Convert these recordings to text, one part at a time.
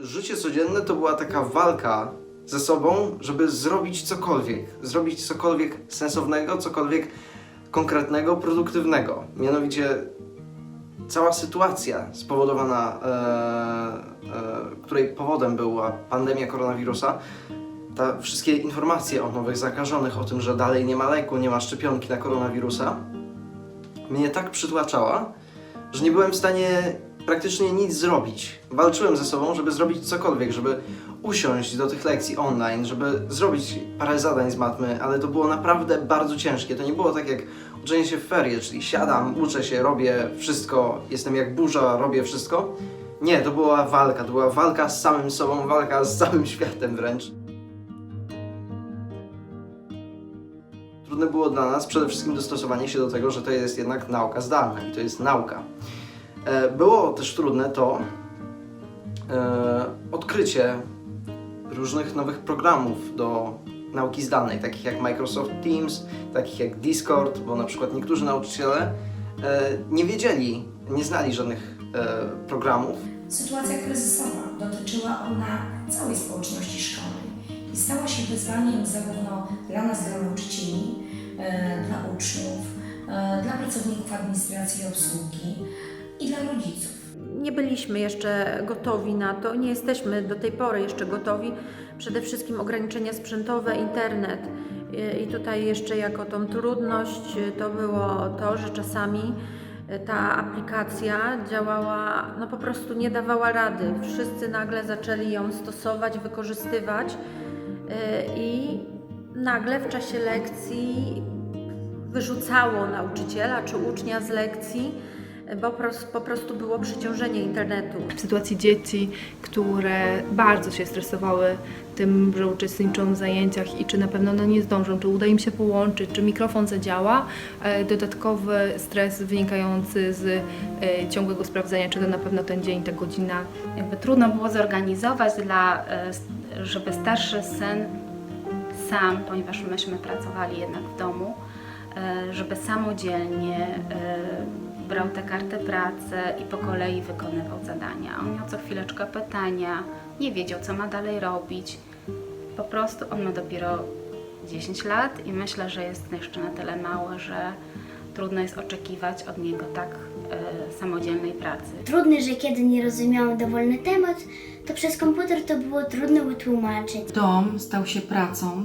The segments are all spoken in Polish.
Życie codzienne to była taka walka ze sobą, żeby zrobić cokolwiek. Zrobić cokolwiek sensownego, cokolwiek konkretnego, produktywnego. Mianowicie cała sytuacja spowodowana, e, e, której powodem była pandemia koronawirusa, te wszystkie informacje o nowych zakażonych, o tym, że dalej nie ma leku, nie ma szczepionki na koronawirusa, mnie tak przytłaczała, że nie byłem w stanie praktycznie nic zrobić. Walczyłem ze sobą, żeby zrobić cokolwiek, żeby usiąść do tych lekcji online, żeby zrobić parę zadań z matmy, ale to było naprawdę bardzo ciężkie. To nie było tak jak uczenie się w ferie, czyli siadam, uczę się, robię wszystko, jestem jak burza, robię wszystko. Nie, to była walka, to była walka z samym sobą, walka z całym światem wręcz. Trudne było dla nas przede wszystkim dostosowanie się do tego, że to jest jednak nauka zdalna i to jest nauka. E, Było też trudne to e, odkrycie różnych nowych programów do nauki zdalnej, takich jak Microsoft Teams, takich jak Discord, bo na przykład niektórzy nauczyciele e, nie wiedzieli, nie znali żadnych programów, Sytuacja kryzysowa dotyczyła ona całej społeczności szkolnej i stała się wyzwaniem zarówno dla nas, dla nauczycieli, dla uczniów, dla pracowników administracji i obsługi i dla rodziców. Nie byliśmy jeszcze gotowi na to, nie jesteśmy do tej pory jeszcze gotowi. Przede wszystkim ograniczenia sprzętowe, internet. I- tutaj jeszcze jako tą trudność y, to było to, że czasami y, ta aplikacja działała, no po prostu nie dawała rady. Wszyscy nagle zaczęli ją stosować, wykorzystywać y, i nagle w czasie lekcji wyrzucało nauczyciela czy ucznia z lekcji, bo po prostu było przeciążenie internetu. w sytuacji dzieci, które bardzo się stresowały tym, że uczestniczą w zajęciach i czy na pewno no nie zdążą, czy uda im się połączyć, czy mikrofon zadziała. E, Dodatkowy stres wynikający z e, ciągłego sprawdzania, czy to na pewno ten dzień, ta godzina jakby trudno było zorganizować dla, e, żeby starszy syn sam, ponieważ myśmy pracowali jednak w domu, żeby samodzielnie brał tę kartę pracy i po kolei wykonywał zadania. On miał co chwileczkę pytania, nie wiedział co ma dalej robić. Po prostu on ma dopiero 10 lat i myślę, że jest jeszcze na tyle mały, że trudno jest oczekiwać od niego tak e, samodzielnej pracy. Trudny, że kiedy nie rozumiałam dowolny temat, to przez komputer to było trudno wytłumaczyć. Dom stał się pracą.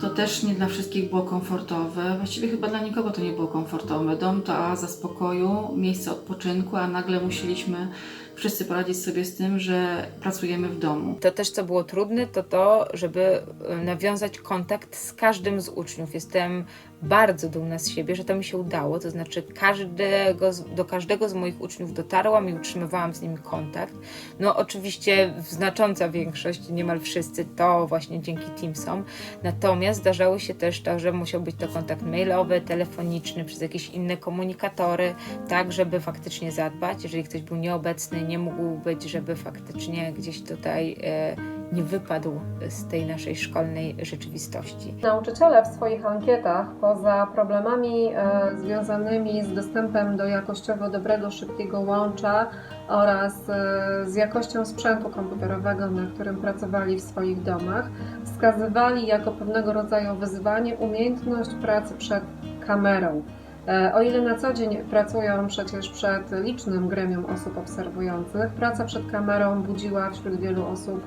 To też nie dla wszystkich było komfortowe. Właściwie chyba dla nikogo to nie było komfortowe. Dom to oaza spokoju, miejsce odpoczynku, a nagle musieliśmy wszyscy poradzić sobie z tym, że pracujemy w domu. To też, co było trudne, to to, żeby e, nawiązać kontakt z każdym z uczniów. Jestem bardzo dumna z siebie, że to mi się udało. To znaczy, każdego, do każdego z moich uczniów dotarłam i utrzymywałam z nimi kontakt. No, oczywiście, znacząca większość, niemal wszyscy, to właśnie dzięki Teamsom. Natomiast zdarzało się też to, że musiał być to kontakt mailowy, telefoniczny, przez jakieś inne komunikatory, tak, żeby faktycznie zadbać. Jeżeli ktoś był nieobecny, nie mógł być, żeby faktycznie gdzieś tutaj e, nie wypadł z tej naszej szkolnej rzeczywistości. Nauczyciele w swoich ankietach, poza problemami e, związanymi z dostępem do jakościowo dobrego, szybkiego łącza oraz e, z jakością sprzętu komputerowego, na którym pracowali w swoich domach, wskazywali jako pewnego rodzaju wyzwanie umiejętność pracy przed kamerą. E, O ile na co dzień pracują przecież przed licznym gremium osób obserwujących, praca przed kamerą budziła wśród wielu osób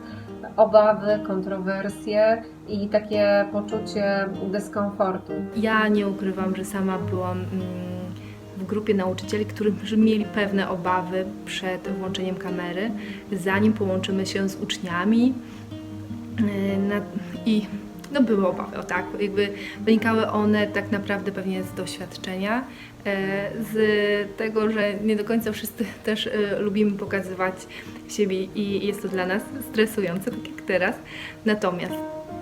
obawy, kontrowersje i takie poczucie dyskomfortu. Ja nie ukrywam, że sama byłam mm, w grupie nauczycieli, którzy mieli pewne obawy przed włączeniem kamery, zanim połączymy się z uczniami. Na- I no były obawy, o tak, jakby wynikały one tak naprawdę pewnie z doświadczenia, e, z tego, że nie do końca wszyscy też e, lubimy pokazywać siebie i jest to dla nas stresujące, tak jak teraz. Natomiast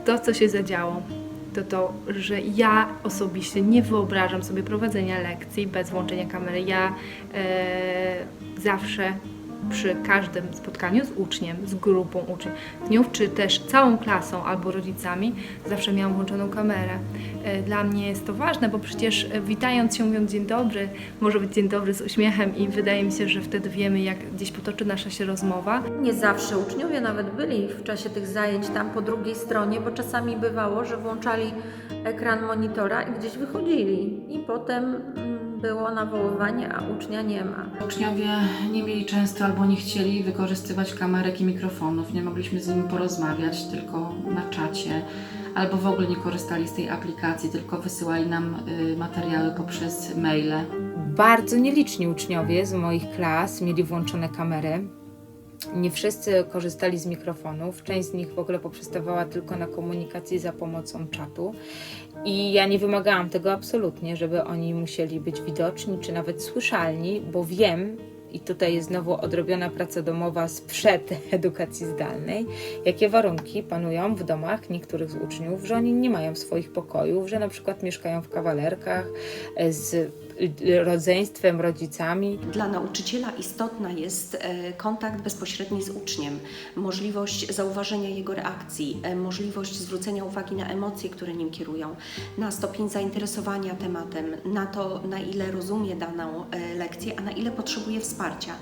to, co się zadziało, to to, że ja osobiście nie wyobrażam sobie prowadzenia lekcji bez włączenia kamery. Ja e, zawsze przy każdym spotkaniu z uczniem, z grupą uczniów, czy też całą klasą albo rodzicami, zawsze miałam włączoną kamerę. E, Dla mnie jest to ważne, bo przecież e, witając się, mówiąc dzień dobry, może być dzień dobry z uśmiechem i wydaje mi się, że wtedy wiemy, jak gdzieś potoczy nasza się rozmowa. Nie zawsze uczniowie nawet byli w czasie tych zajęć tam po drugiej stronie, bo czasami bywało, że włączali ekran monitora i gdzieś wychodzili. I potem mm, było nawoływanie, a ucznia nie ma. Uczniowie nie mieli często albo nie chcieli wykorzystywać kamerek i mikrofonów. Nie mogliśmy z nimi porozmawiać tylko na czacie, albo w ogóle nie korzystali z tej aplikacji, tylko wysyłali nam y, materiały poprzez maile. Bardzo nieliczni uczniowie z moich klas mieli włączone kamery. Nie wszyscy korzystali z mikrofonów, część z nich w ogóle poprzestawała tylko na komunikacji za pomocą czatu. I ja nie wymagałam tego absolutnie, żeby oni musieli być widoczni czy nawet słyszalni, bo wiem, i tutaj jest znowu odrobiona praca domowa sprzed edukacji zdalnej, jakie warunki panują w domach niektórych z uczniów, że oni nie mają swoich pokojów, że na przykład mieszkają w kawalerkach e, z rodzeństwem, rodzicami. Dla nauczyciela istotna jest e, kontakt bezpośredni z uczniem, możliwość zauważenia jego reakcji, e, możliwość zwrócenia uwagi na emocje, które nim kierują, na stopień zainteresowania tematem, na to, na ile rozumie daną e, lekcję, a na ile potrzebuje wsparcia.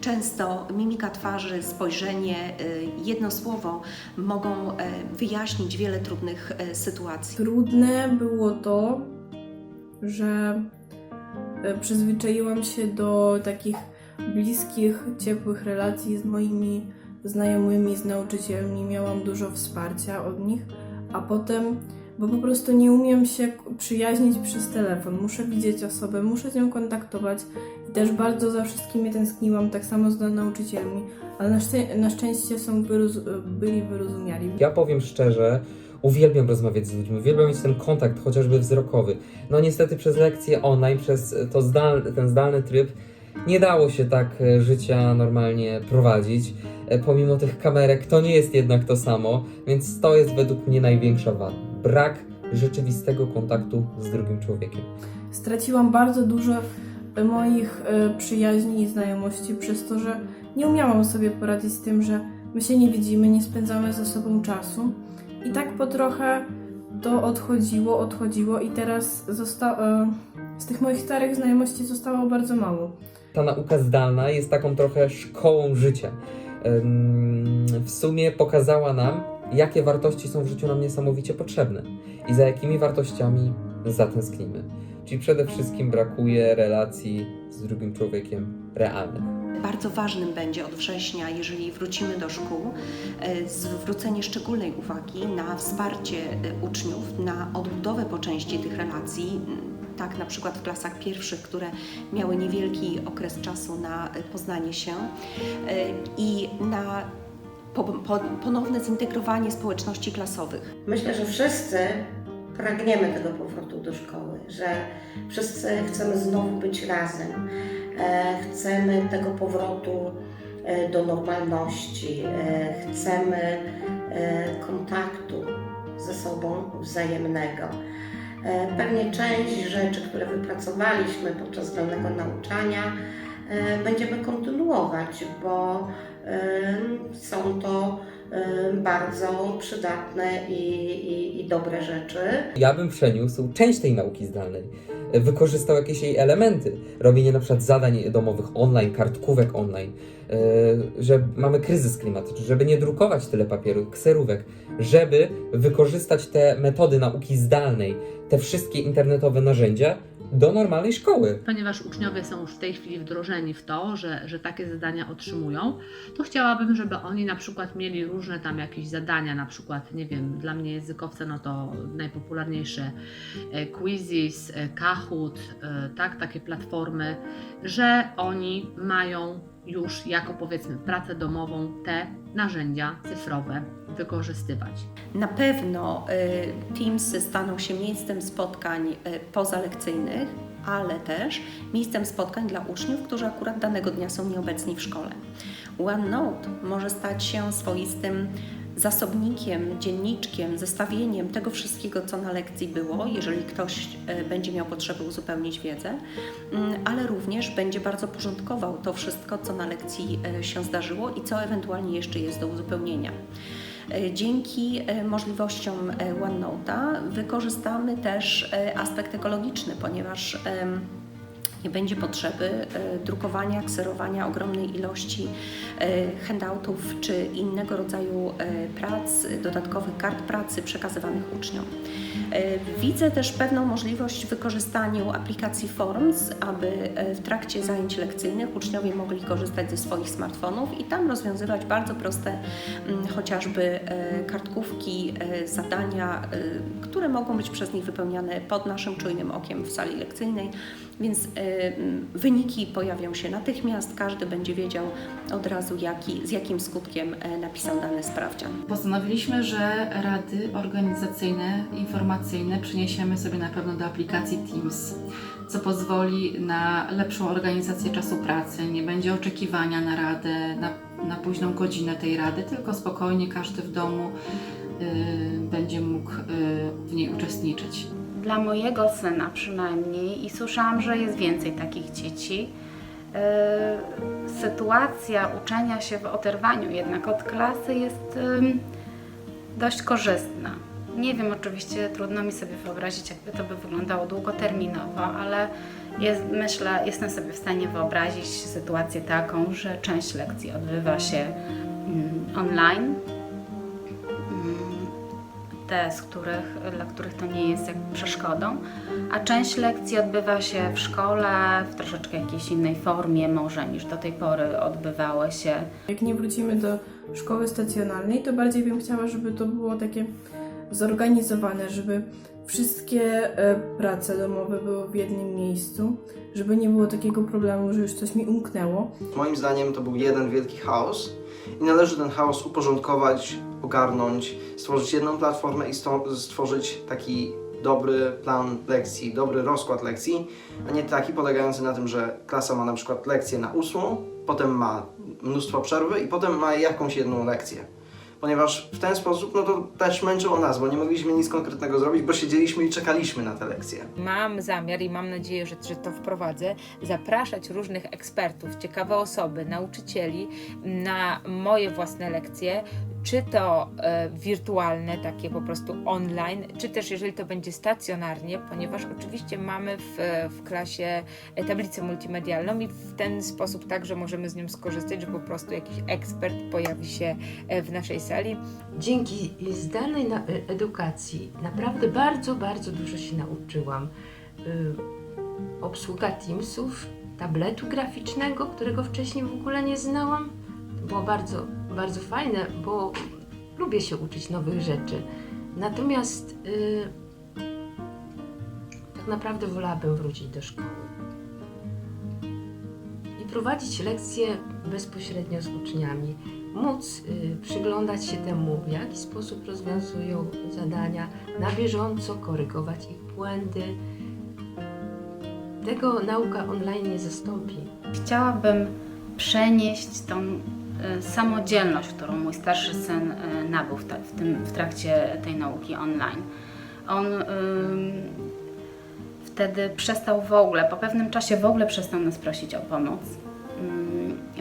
Często mimika twarzy, spojrzenie, jedno słowo mogą wyjaśnić wiele trudnych sytuacji. Trudne było to, że przyzwyczaiłam się do takich bliskich, ciepłych relacji z moimi znajomymi, z nauczycielmi. Miałam dużo wsparcia od nich, a potem, bo po prostu nie umiem się przyjaźnić przez telefon. Muszę widzieć osobę, muszę z nią kontaktować i też bardzo za wszystkimi tęskniłam, tak samo z nauczycielmi, ale na, szczę- na szczęście są wyroz- byli wyrozumiali. Ja powiem szczerze, uwielbiam rozmawiać z ludźmi, uwielbiam mieć ten kontakt, chociażby wzrokowy. No niestety przez lekcje online, przez to ten zdalny tryb nie dało się tak e, życia normalnie prowadzić. E, Pomimo tych kamerek to nie jest jednak to samo, więc to jest według mnie największa wada. Brak rzeczywistego kontaktu z drugim człowiekiem. Straciłam bardzo dużo e, moich przyjaźni i znajomości przez to, że nie umiałam sobie poradzić z tym, że my się nie widzimy, nie spędzamy ze sobą czasu. I tak po trochę to odchodziło, odchodziło i teraz e, z tych moich starych znajomości zostało bardzo mało. ta nauka zdalna jest taką trochę szkołą życia. W sumie pokazała nam, jakie wartości są w życiu nam niesamowicie potrzebne i za jakimi wartościami zatęsknimy. Czyli przede wszystkim brakuje relacji z drugim człowiekiem realnych. Bardzo ważnym będzie od września, jeżeli wrócimy do szkół, e, zwrócenie szczególnej uwagi na wsparcie e, uczniów, na odbudowę po części tych relacji. Tak, na przykład w klasach pierwszych, które miały niewielki okres czasu na e, poznanie się i na po, po, ponowne zintegrowanie społeczności klasowych. Myślę, że wszyscy pragniemy tego powrotu do szkoły, że wszyscy chcemy znowu być razem, chcemy tego powrotu e, do normalności, e, chcemy e, kontaktu ze sobą wzajemnego. E, Pewnie część rzeczy, które wypracowaliśmy podczas zdalnego nauczania, e, będziemy kontynuować, bo e, są to e, bardzo przydatne i, i, i dobre rzeczy. Ja bym przeniósł część tej nauki zdalnej, wykorzystał jakieś jej elementy, robienie na przykład zadań domowych online, kartkówek online, e, że mamy kryzys klimatyczny, żeby nie drukować tyle papieru, kserówek, żeby wykorzystać te metody nauki zdalnej, te wszystkie internetowe narzędzia do normalnej szkoły. Ponieważ uczniowie są już w tej chwili wdrożeni w to, że, że takie zadania otrzymują, to chciałabym, żeby oni na przykład mieli różne tam jakieś zadania, na przykład, nie wiem, dla mnie językowca, no to najpopularniejsze e, Quizzes, e, Kahoot, e, tak, takie platformy, że oni mają już jako powiedzmy pracę domową te narzędzia cyfrowe wykorzystywać. Na pewno y, Teamsy staną się miejscem spotkań y, pozalekcyjnych, ale też miejscem spotkań dla uczniów, którzy akurat danego dnia są nieobecni w szkole. OneNote może stać się swoistym zasobnikiem, dzienniczkiem, zestawieniem tego wszystkiego, co na lekcji było, jeżeli ktoś e, będzie miał potrzebę uzupełnić wiedzę, mm, ale również będzie bardzo porządkował to wszystko, co na lekcji e, się zdarzyło i co ewentualnie jeszcze jest do uzupełnienia. E, Dzięki możliwościom OneNote'a wykorzystamy też aspekt ekologiczny, ponieważ nie będzie potrzeby e, drukowania, kserowania ogromnej ilości e, handoutów czy innego rodzaju e, prac, dodatkowych kart pracy przekazywanych uczniom. Widzę też pewną możliwość w wykorzystaniu aplikacji Forms, aby w trakcie zajęć lekcyjnych uczniowie mogli korzystać ze swoich smartfonów i tam rozwiązywać bardzo proste mm, chociażby kartkówki, zadania, które mogą być przez nich wypełniane pod naszym czujnym okiem w sali lekcyjnej, więc e, mm, wyniki pojawią się natychmiast, każdy będzie wiedział od razu jaki, z jakim skutkiem e, napisał dany sprawdzian. Postanowiliśmy, że rady organizacyjne, informacyjne przeniesiemy sobie na pewno do aplikacji Teams, co pozwoli na lepszą organizację czasu pracy. Nie będzie oczekiwania na radę, na, na późną godzinę tej rady, tylko spokojnie każdy w domu y, będzie mógł y, w niej uczestniczyć. Dla mojego syna przynajmniej, i słyszałam, że jest więcej takich dzieci, yy, sytuacja uczenia się w oderwaniu jednak od klasy jest dość korzystna. Nie wiem, oczywiście trudno mi sobie wyobrazić, jakby to by wyglądało długoterminowo, ale jest, myślę, jestem sobie w stanie wyobrazić sytuację taką, że część lekcji odbywa się mm, online, te, z których, dla których to nie jest jakby przeszkodą, a część lekcji odbywa się w szkole w troszeczkę jakiejś innej formie może niż do tej pory odbywały się. Jak nie wrócimy do szkoły stacjonarnej, to bardziej bym chciała, żeby to było takie zorganizowane, żeby wszystkie e, prace domowe były w jednym miejscu, żeby nie było takiego problemu, że już coś mi umknęło. Moim zdaniem to był jeden wielki chaos i należy ten chaos uporządkować, ogarnąć, stworzyć jedną platformę i stworzyć taki dobry plan lekcji, dobry rozkład lekcji, a nie taki polegający na tym, że klasa ma na przykład lekcję na ósmą, potem ma mnóstwo przerwy i potem ma jakąś jedną lekcję. Ponieważ w ten sposób, no to też męczyło nas, bo nie mogliśmy nic konkretnego zrobić, bo siedzieliśmy i czekaliśmy na te lekcje. Mam zamiar i mam nadzieję, że, że to wprowadzę, zapraszać różnych ekspertów, ciekawe osoby, nauczycieli na moje własne lekcje, czy to e, wirtualne, takie po prostu online, czy też jeżeli to będzie stacjonarnie, ponieważ oczywiście mamy w, w klasie e, tablicę multimedialną i w ten sposób także możemy z nią skorzystać, że po prostu jakiś ekspert pojawi się e, w naszej sali. Dzięki zdalnej edukacji naprawdę bardzo, bardzo dużo się nauczyłam. Obsługa Teamsów, tabletu graficznego, którego wcześniej w ogóle nie znałam. Było bardzo, bardzo fajne, bo lubię się uczyć nowych rzeczy. Natomiast y, tak naprawdę wolałabym wrócić do szkoły i prowadzić lekcje bezpośrednio z uczniami móc y, przyglądać się temu, w jaki sposób rozwiązują zadania, na bieżąco korygować ich błędy. Tego nauka online nie zastąpi. Chciałabym przenieść tą samodzielność, którą mój starszy syn y, nabył w, w, tym, w trakcie tej nauki online. On wtedy przestał w ogóle, po pewnym czasie w ogóle przestał nas prosić o pomoc.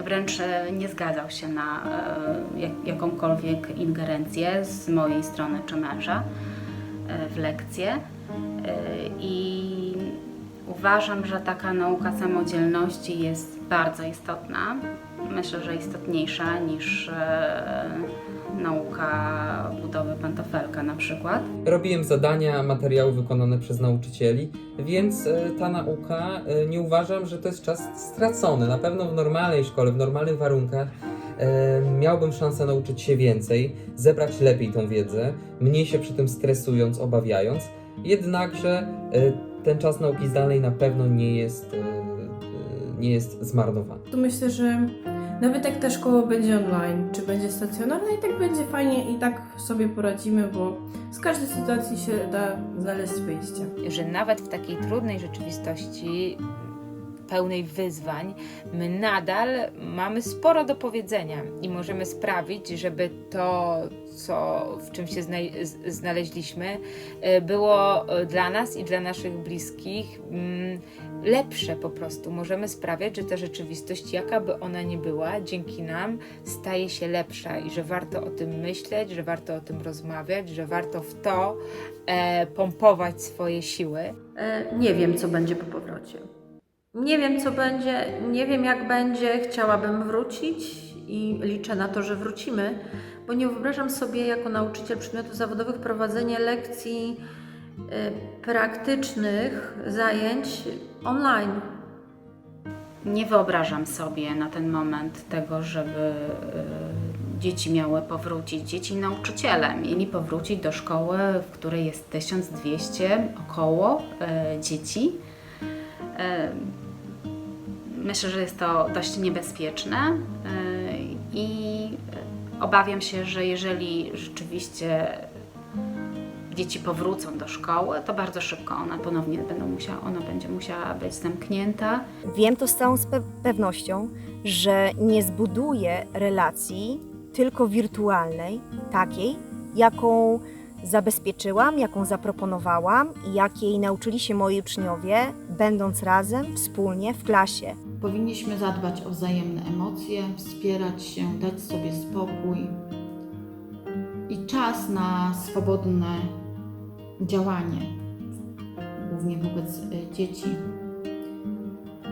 Wręcz y, nie zgadzał się na jak, jakąkolwiek ingerencję z mojej strony czy męża w lekcje. I uważam, że taka nauka samodzielności jest bardzo istotna. Myślę, że istotniejsza niż e, nauka budowy pantofelka na przykład. Robiłem zadania, materiały wykonane przez nauczycieli, więc e, ta nauka e, nie uważam, że to jest czas stracony. Na pewno w normalnej szkole, w normalnych warunkach miałbym szansę nauczyć się więcej, zebrać lepiej tą wiedzę, mniej się przy tym stresując, obawiając. Jednakże ten czas nauki zdalnej na pewno nie jest, nie jest zmarnowany. To myślę, że nawet jak ta szkoła będzie online, czy będzie stacjonarna, i tak będzie fajnie i tak sobie poradzimy, bo z każdej sytuacji się da znaleźć wyjście. że nawet w takiej trudnej rzeczywistości pełnej wyzwań, my nadal mamy sporo do powiedzenia i możemy sprawić, żeby to, co, w czym się znaleźliśmy, e, było e, dla nas i dla naszych bliskich mm, lepsze po prostu. Możemy sprawiać, że ta rzeczywistość, jaka by ona nie była, dzięki nam staje się lepsza i że warto o tym myśleć, że warto o tym rozmawiać, że warto w to e, pompować swoje siły. Nie wiem, co będzie po powrocie. Nie wiem, co będzie, nie wiem, jak będzie. Chciałabym wrócić i liczę na to, że wrócimy, bo nie wyobrażam sobie jako nauczyciel przedmiotów zawodowych prowadzenie lekcji e, praktycznych, zajęć online. Nie wyobrażam sobie na ten moment tego, żeby y, dzieci miały powrócić, dzieci nauczyciele mieli powrócić do szkoły, w której jest 1200 około y, dzieci. Y, Myślę, że jest to dość niebezpieczne y, i obawiam się, że jeżeli rzeczywiście dzieci powrócą do szkoły, to bardzo szybko ona ponownie będą musiała, ona będzie musiała być zamknięta. Wiem to z całą pewnością, że nie zbuduję relacji tylko wirtualnej, takiej, jaką zabezpieczyłam, jaką zaproponowałam i jakiej nauczyli się moi uczniowie, będąc razem, wspólnie w klasie. Powinniśmy zadbać o wzajemne emocje, wspierać się, dać sobie spokój i czas na swobodne działanie, głównie wobec y, dzieci,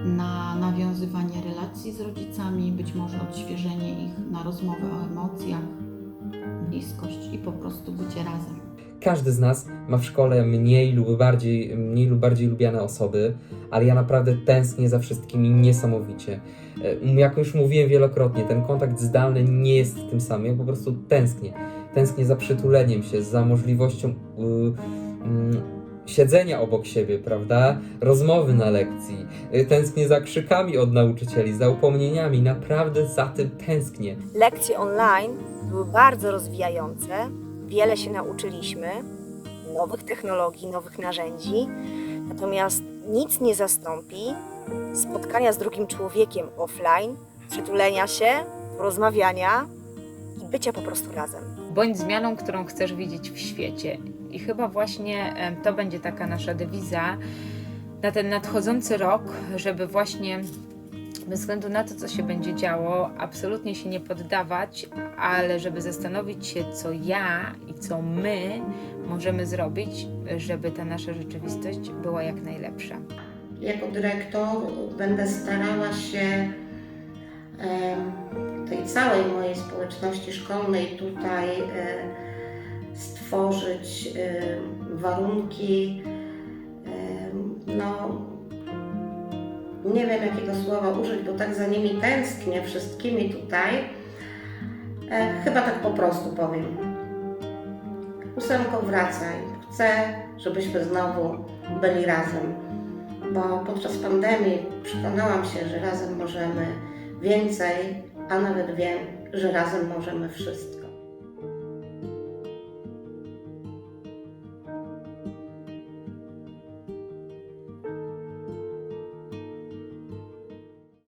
na nawiązywanie relacji z rodzicami, być może odświeżenie ich na rozmowę o emocjach, bliskość i po prostu bycie razem. Każdy z nas ma w szkole mniej lub bardziej, mniej lub bardziej lubiane osoby, ale ja naprawdę tęsknię za wszystkimi niesamowicie. E, Jak już mówiłem wielokrotnie, ten kontakt zdalny nie jest tym samym. Ja po prostu tęsknię. Tęsknię za przytuleniem się, za możliwością y, mm, siedzenia obok siebie, prawda? Rozmowy na lekcji. Y, Tęsknię za krzykami od nauczycieli, za upomnieniami. Naprawdę za tym tęsknię. Lekcje online były bardzo rozwijające, wiele się nauczyliśmy, nowych technologii, nowych narzędzi, natomiast nic nie zastąpi spotkania z drugim człowiekiem offline, przytulenia się, rozmawiania i bycia po prostu razem. Bądź zmianą, którą chcesz widzieć w świecie. I chyba właśnie to będzie taka nasza dewiza na ten nadchodzący rok, żeby właśnie bez względu na to, co się będzie działo, absolutnie się nie poddawać, ale żeby zastanowić się, co ja i co my możemy zrobić, żeby ta nasza rzeczywistość była jak najlepsza. Jako dyrektor będę starała się tej całej mojej społeczności szkolnej tutaj stworzyć warunki, no nie wiem jakiego słowa użyć, bo tak za nimi tęsknię, wszystkimi tutaj. E, chyba tak po prostu powiem. Ósemko wracaj. Chcę, żebyśmy znowu byli razem bo podczas pandemii przekonałam się, że razem możemy więcej, a nawet wiem, że razem możemy wszystko.